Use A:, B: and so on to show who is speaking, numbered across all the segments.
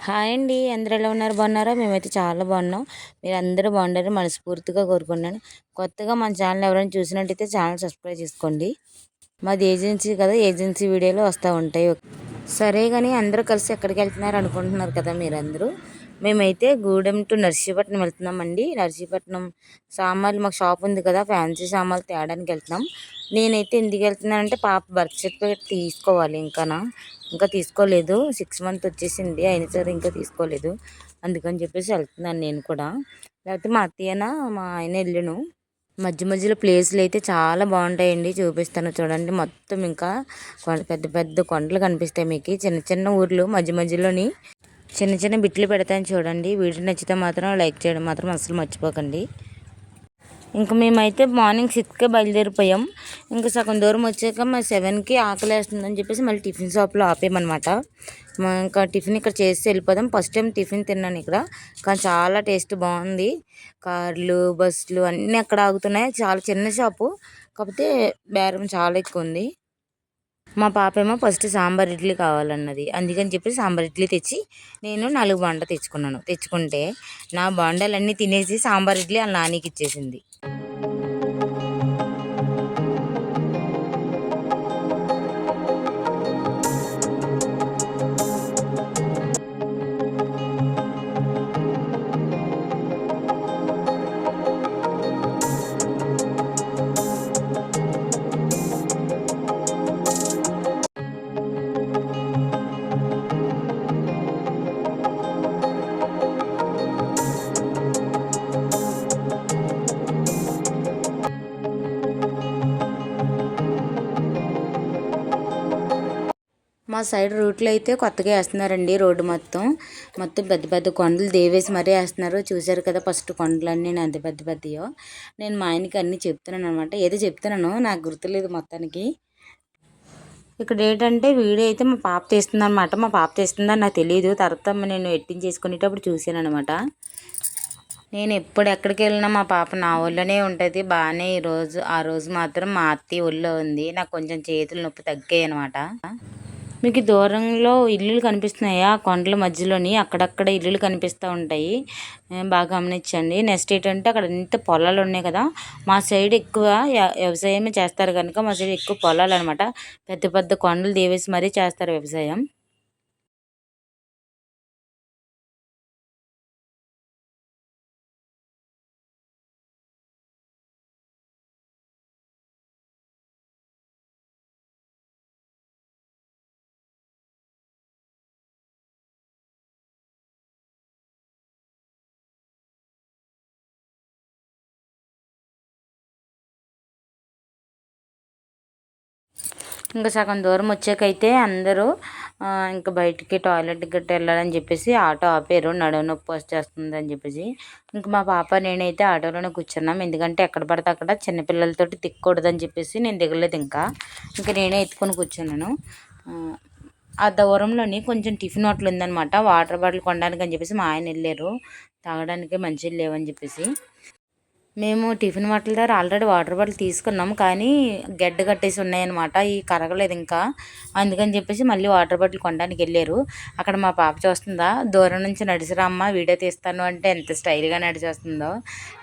A: Hi అండి అందరు ఎలా ఉన్నారు? బాగున్నారా? మేమైతే చాలా బాగున్నాం. మీరు అందరూ బాగుండాలని మనస్ఫూర్తిగా కోరుకున్నాను కొత్తగా మన ఛానల్ ఎవరైనా చూసినట్టయితే ఛానల్ సబ్స్క్రైబ్ చేసుకోండి. మాది ఏజెన్సీ కదా ఏజెన్సీ వీడియోలు వస్తూ ఉంటాయి. సరే కానీ అందరూ కలిసి ఎక్కడికి వెళ్తున్నారు అనుకుంటున్నారు కదా మీరందరూ? మేమైతే గూడెం టు నర్సీపట్నం వెళ్తున్నామండి. నర్సీపట్నం సామాన్లు మాకు షాప్ ఉంది కదా ఫ్యాన్సీ సామాన్లు తేడానికి వెళ్తున్నాం. నేనైతే ఎందుకు వెళ్తున్నానంటే పాప బర్త్ సర్టిఫికేట్ తీసుకోవాలి ఇంకానా. ఇంకా తీసుకోలేదు. సిక్స్ మంత్ వచ్చేసింది. అయినా సరే ఇంకా తీసుకోలేదు. అందుకని చెప్పేసి వెళ్తున్నాను నేను కూడా. లేకపోతే మా అత్తయ్యన మా ఆయన వెళ్ళను మధ్య మధ్యలో ప్లేసులు అయితే చాలా బాగుంటాయండి. చూపిస్తాను చూడండి. మొత్తం ఇంకా పెద్ద పెద్ద కొండలు కనిపిస్తాయి మీకు. చిన్న చిన్న ఊర్లు మధ్య మధ్యలోని. చిన్న చిన్న బిట్లు పెడతాను చూడండి. వీడియో నచ్చితే మాత్రం లైక్ చేయడం మాత్రం అసలు మర్చిపోకండి. ఇంకా మేమైతే మార్నింగ్ సిక్స్కే బయలుదేరిపోయాం. ఇంకా సగం దూరం వచ్చాక మా సెవెన్కి ఆకలి వేస్తుందని చెప్పేసి మళ్ళీ టిఫిన్ షాప్లో ఆపేయమన్నమాట. ఇంకా టిఫిన్ ఇక్కడ చేసి వెళ్ళిపోదాం. ఫస్ట్ టైం టిఫిన్ తిన్నాను ఇక్కడ. కానీ చాలా టేస్ట్ బాగుంది. కార్లు బస్సులు అన్నీ అక్కడ ఆగుతున్నాయి. చాలా చిన్న షాపు. కాకపోతే బేరం చాలా ఎక్కువ ఉంది. మా పాప ఏమో ఫస్ట్ సాంబార్ ఇడ్లీ కావాలన్నది. అందుకని చెప్పి సాంబార్ ఇడ్లీ తెచ్చి నేను నాలుగు బాండ తెచ్చుకున్నాను. తెచ్చుకుంటే నా బాండాలన్నీ తినేసి సాంబార్ ఇడ్లీ ఆ నానికి ఇచ్చేసింది. మా సైడ్ రూట్లో అయితే కొత్తగా వేస్తున్నారండి రోడ్డు మొత్తం. మొత్తం పెద్ద పెద్ద కొండలు దేవేసి మరీ వేస్తున్నారు. చూశారు కదా ఫస్ట్ కొండలన్నీ అంత పెద్ద పెద్దయో. నేను మా ఆయనకి అన్నీ చెప్తున్నాను అనమాట ఏదో చెప్తున్నాను నాకు గుర్తులేదు మొత్తానికి. ఇక్కడ ఏంటంటే వీడియో అయితే మా పాప తీస్తుందనమాట మా పాప తీస్తుందని నాకు తెలియదు తర్వాత నేను ఎట్టింగ్ చేసుకునేటప్పుడు చూసాను అనమాట నేను ఎప్పుడు ఎక్కడికి వెళ్ళినా మా పాప నా ఒళ్ళోనే ఉంటుంది. బాగానే ఈరోజు ఆ రోజు మాత్రం మా అత్తయ్య ఒళ్ళో ఉంది. నాకు కొంచెం చేతులు నొప్పి తగ్గాయి అనమాట మీకు దూరంలో ఇల్లులు కనిపిస్తున్నాయా? కొండల మధ్యలోని అక్కడక్కడ ఇల్లులు కనిపిస్తూ ఉంటాయి. బాగా గమనించండి. నెక్స్ట్ ఏంటంటే అక్కడ ఎంత పొలాలు ఉన్నాయి కదా. మా సైడ్ ఎక్కువ వ్యవసాయమే చేస్తారు కనుక మా సైడ్ ఎక్కువ పొలాలు అనమాట పెద్ద పెద్ద కొండలు దేవేసి మరీ చేస్తారు వ్యవసాయం. ఇంకా సగం దూరం వచ్చాకైతే అందరూ ఇంకా బయటికి టాయిలెట్ గట్ట వెళ్ళాలని చెప్పేసి ఆటో ఆపారు. నడుము నొప్పి వచ్చేస్తుంది అని చెప్పేసి. ఇంకా మా పాప నేనైతే ఆటోలోనే కూర్చున్నాం. ఎందుకంటే ఎక్కడ పడితే అక్కడ చిన్నపిల్లలతోటి తిక్కకూడదని చెప్పేసి నేను దిగలేదు ఇంకా. ఇంకా నేనే ఎత్తుకొని కూర్చున్నాను. ఆ దూరంలోని కొంచెం టిఫిన్ హోటల్ ఉందనమాట వాటర్ బాటిల్ కొనడానికి అని చెప్పేసి మా ఆయన వెళ్ళారు. తాగడానికి మంచిగా లేవని చెప్పేసి. మేము టిఫిన్ వాటర్ దగ్గర ఆల్రెడీ వాటర్ బాటిల్ తీసుకున్నాం కానీ గడ్డ కట్టేసి ఉన్నాయన్నమాట. ఈ కరగలేదు ఇంకా. అందుకని చెప్పేసి మళ్ళీ వాటర్ బాటిల్ కొనడానికి వెళ్ళారు. అక్కడ మా పాప చూస్తుందా? దూరం నుంచి నడిచిరామ్మ వీడియో తీస్తాను అంటే ఎంత స్టైల్గా నడిచేస్తుందో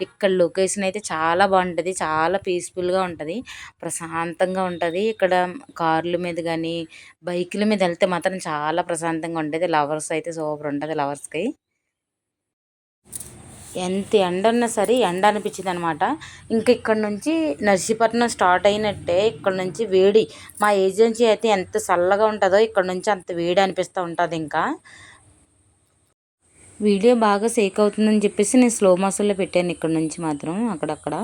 A: ఇక్కడ లొకేషన్ అయితే చాలా బాగుంటుంది చాలా పీస్ఫుల్గా ఉంటుంది ప్రశాంతంగా ఉంటుంది. ఇక్కడ కార్ల మీద కానీ బైకుల మీద వెళ్తే మాత్రం చాలా ప్రశాంతంగా ఉంటుంది లవర్స్ అయితే సూపర్ ఉంటుంది లవర్స్కి. ఎంత ఎండ ఉన్నా సరే ఎండ అనిపించింది అనమాట ఇంకా ఇక్కడ నుంచి నర్సీపట్నం స్టార్ట్ అయినట్టే ఇక్కడ నుంచి వేడి. మా ఏజెన్సీ అయితే ఎంత చల్లగా ఉంటుందో ఇక్కడ నుంచి అంత వేడి అనిపిస్తూ ఉంటుంది ఇంకా. వీడియో బాగా సేక్ అవుతుందని చెప్పేసి నేను స్లో మోషన్లో పెట్టాను ఇక్కడ నుంచి మాత్రం అక్కడక్కడ.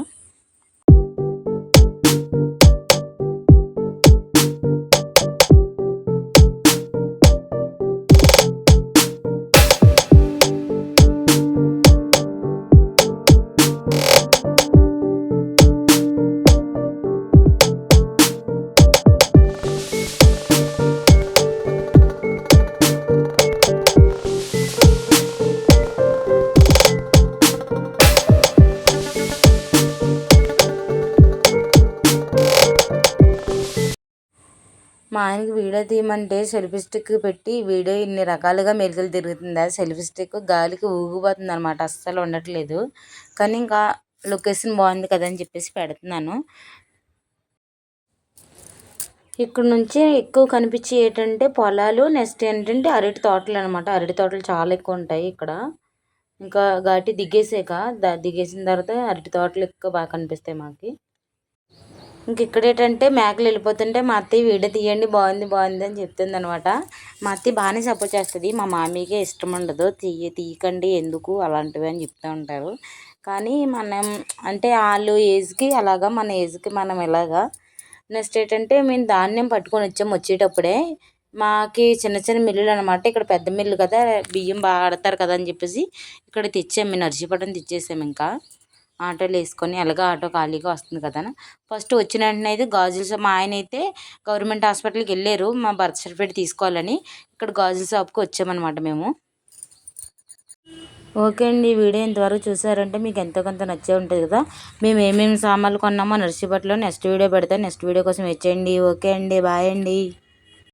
A: మా ఆయనకి వీడియో తీయమంటే సెల్ఫీ స్టిక్ పెట్టి వీడియో ఇన్ని రకాలుగా మెరుగులు తిరుగుతుందా. సెల్ఫీ స్టిక్ గాలికి ఊగిపోతుంది అనమాట అస్సలు ఉండట్లేదు. కానీ ఇంకా లొకేషన్ బాగుంది కదా అని చెప్పేసి పెడుతున్నాను. ఇక్కడ నుంచి ఎక్కువ కనిపించి ఏంటంటే పొలాలు నెక్స్ట్ ఏంటంటే అరటి తోటలు అనమాట అరటి తోటలు చాలా ఎక్కువ ఉంటాయి ఇక్కడ. ఇంకా ఘాటి దిగేసాక దిగేసిన తర్వాత అరటి తోటలు ఎక్కువ బాగా కనిపిస్తాయి మాకు. ఇంక ఇక్కడ ఏంటంటే మేకలు వెళ్ళిపోతుంటే మా అత్తయ్య వీడియో తీయండి బాగుంది బాగుంది అని చెప్తుంది అనమాట మా అత్తయ్య బాగానే సపోర్ట్ చేస్తుంది. మా మామీకే ఇష్టం ఉండదు. తీయ తీయకండి ఎందుకు అలాంటివి అని చెప్తూ ఉంటారు. కానీ మనం అంటే వాళ్ళు ఏజ్కి అలాగా మన ఏజ్కి మనం ఎలాగా? నెక్స్ట్ ఏంటంటే మేము ధాన్యం పట్టుకొని వచ్చాం వచ్చేటప్పుడే. మాకి చిన్న చిన్న మిల్లులు అనమాట ఇక్కడ పెద్ద మిల్లు కదా బియ్యం బాగా ఆడతారు కదా అని చెప్పేసి ఇక్కడ తెచ్చాము నర్సీపట్నం తెచ్చేసాము ఇంకా. ఆటోలు వేసుకొని ఎలాగో ఆటో ఖాళీగా వస్తుంది కదా ఫస్ట్ వచ్చిన వెంటనే అయితే గాజుల షాప్ మా ఆయన అయితే గవర్నమెంట్ హాస్పిటల్కి వెళ్ళారు మా బర్త్ సర్టిఫికేట్ తీసుకోవాలని. ఇక్కడ గాజుల షాప్కి వచ్చామన్నమాట మేము. ఓకే అండి ఈ వీడియో ఇంతవరకు చూసారంటే మీకు ఎంతో కొంత నచ్చే ఉంటుంది కదా. మేము ఏమేమి సామాన్లు కొన్నామో నర్సీపట్లో నెక్స్ట్ వీడియో పెడతాను. నెక్స్ట్ వీడియో కోసం వచ్చేయండి ఓకే అండి బాయ్ అండి.